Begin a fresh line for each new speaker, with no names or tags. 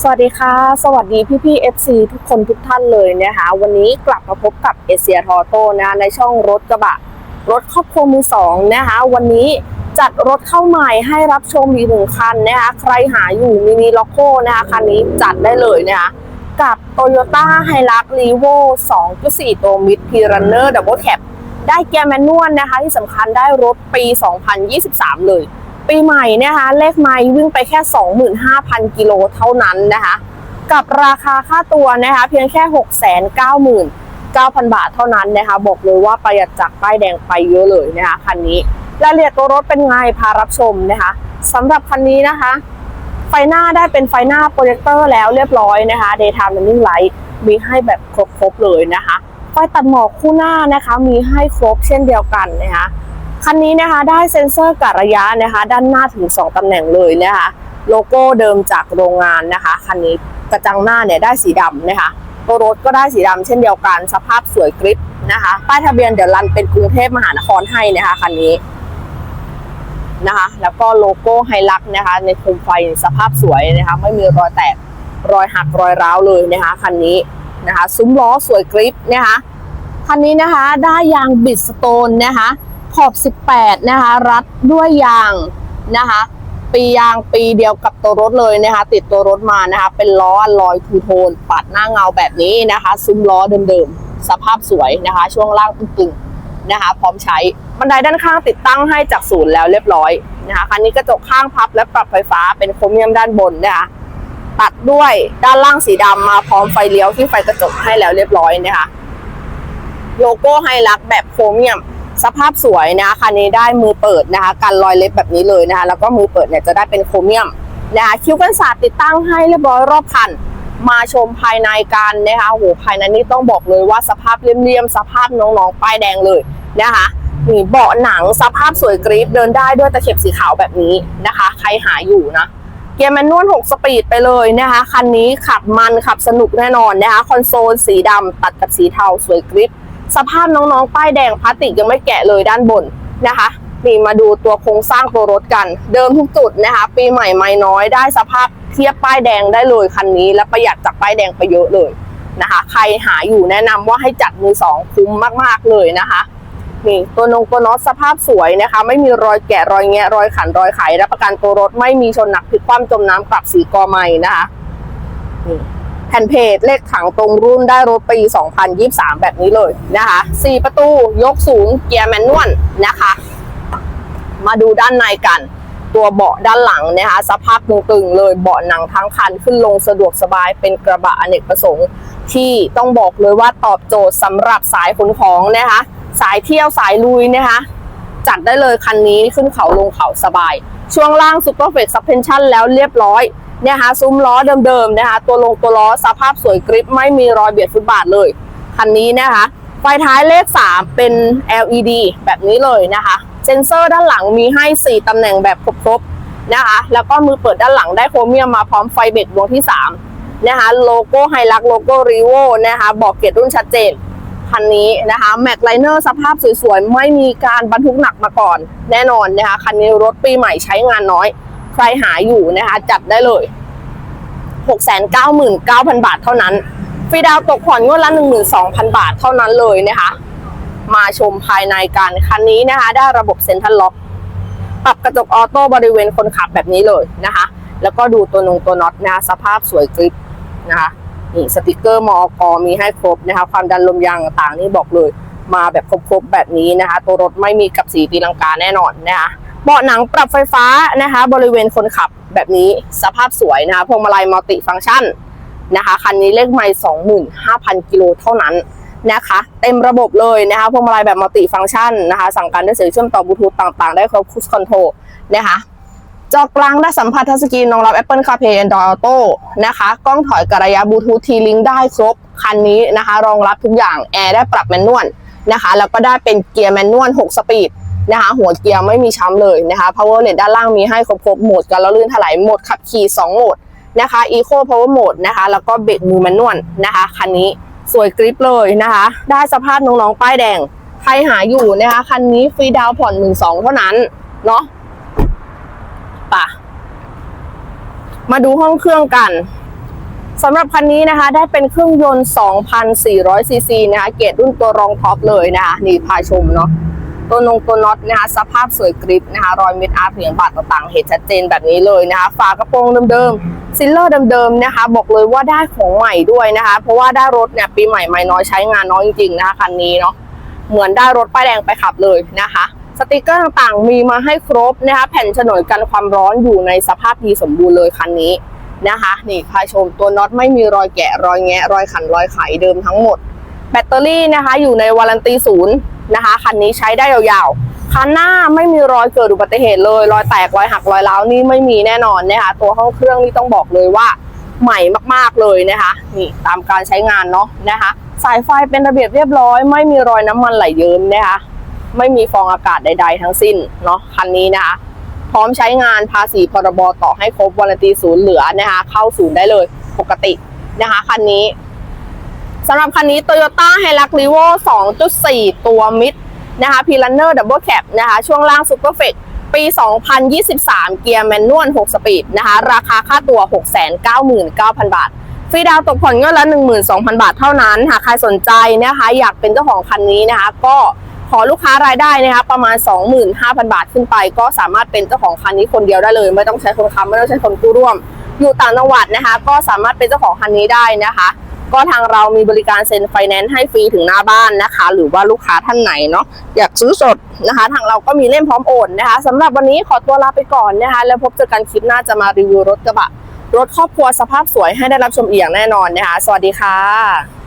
สวัสดีค่ะ สวัสดีพี่พี่ FC ทุกคนทุกท่านเลยนะคะวันนี้กลับมาพบกับเอเชียทอโต้นะในช่องรถกระบะ รถครอบครัวมือสองนะคะวันนี้จัดรถเข้าใหม่ให้รับชมอีกหนึ่งคันนะคะใครหาอยู่มินิล็อกโก้นะคะคันนี้จัดได้เลยนะคะกับ Toyota h i l u x r e v o 2.4 ตัวมิดพีรันเนอร์ดับเบิลแคปได้เกียร์แมนนวลนะคะที่สำคัญได้รถปี 2023 เลย ปีใหม่นะคะเลขไมล์วิ่งไปแค่ 25,000 กิโลเท่านั้นนะคะกับราคาค่าตัวนะคะเพียงแค่ 699,000 บาทเท่านั้นนะคะบอกเลยว่าประหยัดจากป้ายแดงไปเยอะเลยนะคะคันนี้รายละเอียดตัวรถเป็นไงพารับชมนะคะสำหรับคันนี้นะคะ ไฟหน้าได้เป็นไฟหน้าโปรเจคเตอร์แล้วเรียบร้อยนะคะ Daytime Running Light มีให้แบบครบๆเลยนะคะไฟตัดหมอกคู่หน้านะคะ มีให้ครบเช่นเดียวกันนะคะ คันนี้นะคะได้เซ็นเซอร์กะระยะนะคะ ด้านหน้าถึง 2 ตำแหน่งเลยนะคะ โลโก้เดิมจากโรงงานนะคะ คันนี้กระจังหน้าเนี่ยได้สีดำนะคะตัวรถก็ได้สีดำเช่นเดียวกัน สภาพสวยกริบนะคะป้ายทะเบียนเดี๋ยวรันเป็นกรุงเทพมหานครให้นะคะคันนี้นะคะแล้วก็โลโก้ไฮลักนะคะ ในโคมไฟสภาพสวยนะคะไม่มีรอยแตกรอยหักรอยร้าวเลยนะคะคันนี้นะคะซุ้มล้อสวยกริบนะคะคันนี้นะคะได้ยางบิดสโตนนะคะ ขอบ 18 นะคะ รัดด้วยยางนะคะ ปียางปีเดียวกับตัวรถเลยนะคะ ติดตัวรถมานะคะ เป็นล้อลอยทูโทน ปัดหน้าเงาแบบนี้นะคะ ซุ้มล้อเดิมๆ สภาพสวยนะคะ ช่วงล่างตึงๆนะคะ พร้อมใช้ บันไดด้านข้างติดตั้งให้จากศูนย์แล้วเรียบร้อยนะคะคันนี้กระจกข้างพับและปรับไฟฟ้าเป็นโครเมียมด้านบนนะคะตัดด้วยด้านล่างสีดำมาพร้อมไฟเลี้ยวที่ไฟกระจกให้แล้วเรียบร้อยนะคะโลโก้ไฮลักแบบโครเมียม สภาพสวยนะคะคันนี้ได้มือเปิดนะคะกันรอยเล็บแบบนี้เลยนะคะแล้วก็มือเปิดเนี่ยจะได้เป็นโครเมียมนะคะคิ้วกันศาสตร์ติดตั้งให้เรียบร้อยรอบคันมาชมภายในกันนะคะโหภายในนี่ต้องบอกเลยว่าสภาพเลี่ยมๆสภาพน้องๆป้ายแดงเลยนะคะนี่เบาะหนังสภาพสวยกรี๊ดเดินได้ด้วยตะเข็บสีขาวแบบนี้นะคะ ใครหาอยู่นะ เกียร์แมนนวล 6 สปีดไปเลยนะคะ คันนี้ขับมันขับสนุกแน่นอนนะคะ คอนโซลสีดำตัดกับสีเทาสวยกริบ สภาพน้องๆ ป้ายแดงพลาสติกยังไม่แกะเลยด้านบนนะคะนี่มาดูตัวโครงสร้างตัวรถกัน เดิมทุกจุดนะคะ ปีใหม่ไม่น้อยได้สภาพเทียบป้ายแดงได้เลยคันนี้ และประหยัดจากป้ายแดงไปเยอะเลยนะคะ ใครหาอยู่แนะนำว่าให้จัดมือสองคุ้มมากๆเลยนะคะนี่ตัวนงตัวน็อตสภาพสวยนะคะ ไม่มีรอยแกะรอยแงะรอยขันรอยไขรับประกันตัวรถไม่มีชนหนักพลิกคว่ำจมน้ำกลับสีกอใหม่นะคะนี่ แผ่นเพจเลขถังตรงรุ่นได้รถปี 2023 แบบนี้เลยนะคะ4ประตูยกสูงเกียร์แมนนวลนะคะ มาดูด้านในกัน ตัวเบาะด้านหลังนะคะสภาพตึงๆเลยเบาะหนังทั้งคันขึ้นลงสะดวกสบายเป็นกระบะอเนกประสงค์ที่ต้องบอกเลยว่าตอบโจทย์สำหรับสายขนของนะคะ สายเที่ยวสายลุยนะคะ จัดได้เลยคันนี้ขึ้นเขาลงเขาสบาย ช่วงล่าง Super f l e x Suspension แล้วเรียบร้อย นะคะซุ้มล้อเดิมๆนะคะตัวลงตัวล้อสภาพสวยกริบไม่มีรอยเบียดฟุตบาทเลยคันนี้นะคะไฟท้ายเลข 3 เป็น LED แบบนี้เลยนะคะเซนเซอร์ด้านหลังมีให้ 4 ตำแหน่งแบบครบๆนะคะแล้วก็มือเปิดด้านหลังได้โครเมียมมาพร้อมไฟเบรกดวงที่ 3 นะคะโลโก้ไฮลักโลโก้รีโวนะคะบอกเกียรติรุ่นชัดเจนคันนี้นะคะแม็กไลเนอร์สภาพสวยๆ ไม่มีการบรรทุกหนักมาก่อน แน่นอนนะคะคันนี้รถปีใหม่ใช้งานน้อย ใครหาอยู่นะคะ จัดได้เลย 699,000 บาทเท่านั้น ฟรีดาวตกผ่อนงวดละ 12,000 บาทเท่านั้นเลยนะคะ มาชมภายในกันคันนี้นะคะ ได้ระบบเซ็นทรัลล็อกปรับกระจกออโต้บริเวณคนขับแบบนี้เลยนะคะ แล้วก็ดูตัวนงตัวน็อตนะคะสภาพสวยกริบนะคะนี่สติกเกอร์มอกมีให้ครบนะคะ ความดันลมยางต่างนี่บอกเลย มาแบบครบๆแบบนี้นะคะ ตัวรถไม่มีกับสีตีลังกาแน่นอนนะคะ เบาะหนังปรับไฟฟ้านะคะ บริเวณคนขับแบบนี้สภาพสวยนะคะพวงมาลัยมัลติฟังก์ชันนะคะคันนี้เลขไม่25,000 กิโลเท่านั้นนะคะ เต็มระบบเลยนะคะพวงมาลัยแบบมัลติฟังก์ชันนะคะ สั่งการด้วยเสียงเชื่อมต่อบลูทูธต่างๆ ได้ครบคูสคอนโทรนะคะจอกลางได้สัมผัสทัชสกรีนรองรับ Apple CarPlay Android Auto นะคะ กล้องถอยกระยะบลูทูธทีลิงได้ครบ คันนี้นะคะ รองรับทุกอย่าง แอร์ได้ปรับแมนนวลนะคะ แล้วก็ได้เป็นเกียร์แมนนวล 6 สปีด นะคะ หัวเกียร์ไม่มีช้ำเลยนะคะ Power Net ด้านล่างมีให้ครบๆโหมดการละลื่นถลายโหมดขับขี่2โหมดนะคะ Eco Power Mode นะคะ แล้วก็เบรกมือแมนนวลนะคะคันนี้สวยกริปเลยนะคะ ได้สภาพน้องๆป้ายแดง ใครหาอยู่นะคะ คันนี้ฟรีดาวผ่อน์ผ่อน1 2เท่านั้น เนาะป่ะ มาดูห้องเครื่องกันสำหรับคันนี้นะคะ ได้เป็นเครื่องยนต์ 2,400ซีซีนะคะ เกรดรุ่นตัวรองท็อปเลยนะคะ นี่พาชมเนาะ ตัวนงตัวน็อตนะคะสภาพสวยกริบนะคะรอยเม็ดอาร์เหรียญบาทต่างๆ เห็นชัดเจนแบบนี้เลยนะคะฝากระโปรงเดิมๆซิลเลอร์เดิมๆนะคะบอกเลยว่าได้ของใหม่ด้วยนะคะ เพราะว่าได้รถเนี่ยปีใหม่ไม่น้อยใช้งานน้อยจริงๆนะคะคันนี้เนาะเหมือนได้รถป้ายแดงไปขับเลยนะคะสติกเกอร์ต่างๆ มีมาให้ครบนะคะแผ่นฉนวนกันความร้อนอยู่ในสภาพดีสมบูรณ์เลยคันนี้นะคะนี่พาชมตัวน็อตไม่มีรอยแกะรอยแงะรอยขันรอยไขเดิมทั้งหมด แบตเตอรี่นะคะอยู่ในวารันตีศูนย์ นะคะคันนี้ใช้ได้ยาวๆคันหน้าไม่มีรอยเกิดอุบัติเหตุเลย รอยแตกรอยหักรอยร้าวนี่ไม่มีแน่นอนนะคะตัวห้องเครื่องนี่ต้องบอกเลยว่าใหม่มากๆเลยนะคะนี่ตามการใช้งานเนาะนะคะ สายไฟเป็นระเบียบเรียบร้อย ไม่มีรอยน้ำมันไหลเยิ้มนะคะไม่มีฟองอากาศใด ๆ ทั้งสิ้นเนาะคันนี้นะคะพร้อมใช้งานภาษีพรบต่อให้ครบวารันตีศูนย์เหลือนะคะเข้าศูนย์ได้เลยปกตินะคะคันนี้ สำหรับคันนี้ Toyota h i l u x r e v o 2.4 ตัวมิดนะคะ p l a n n e r Double Cab นะคะ ช่วงล่าง Super f e c ปี 2023 เกียร์แมนนวล 6 สปีดนะคะ ราคาค่าตัว 699,000 บาท ฟรีดาวตกผ่อนงวดละ 12,000 บาทเท่านั้น หากใครสนใจนะคะ อยากเป็นเจ้าของคันนี้นะคะ ก็ขอลูกค้ารายได้นะคะประมาณ 25,000 บาทขึ้นไป ก็สามารถเป็นเจ้าของคันนี้คนเดียวได้เลย ไม่ต้องใช้คนค้ำไม่ต้องใช้คนกู้ร่วม อยู่ต่างจังหวัดนะคะ ก็สามารถเป็นเจ้าของคันนี้ได้นะคะ ก็ทางเรามีบริการเซ็นไฟแนนซ์ให้ฟรีถึงหน้าบ้านนะคะ หรือว่าลูกค้าท่านไหนเนาะอยากซื้อสดนะคะ ทางเราก็มีเล่มพร้อมโอนนะคะสำหรับวันนี้ขอตัวลาไปก่อนนะคะ แล้วพบเจอกันคลิปหน้าจะมารีวิวรถกระบะรถครอบครัวสภาพสวยให้ได้รับชมอีกอย่างแน่นอนนะคะ สวัสดีค่ะ